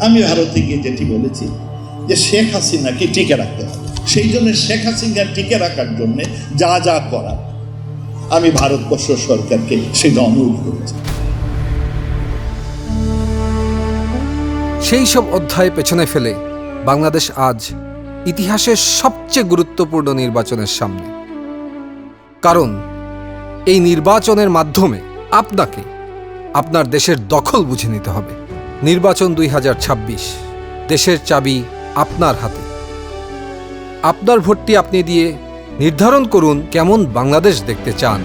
আমি ভারতে গিয়ে যেটি বলেছি যে শেখ হাসিনাকে টিকে রাখতে হবে। সেই জন্য শেখ হাসিনা টিকে রাখার জন্যে যা যা করার আমি ভারতবর্ষ সরকারকে সেটা অনুরোধ করেছি। সেই সব অধ্যায় পেছনে ফেলে বাংলাদেশ আজ ইতিহাসের সবচেয়ে গুরুত্বপূর্ণ নির্বাচনের সামনে। কারণ, এই নির্বাচনের মাধ্যমে আপনাকে, আপনার দেশের দখল বুঝে নিতে হবে। নির্বাচন দুই হাজার ছাব্বিশ। দেশের চাবি আপনার হাতে। আপনার ভোটটি আপনি দিয়ে নির্ধারণ করুন কেমন বাংলাদেশ দেখতে চান।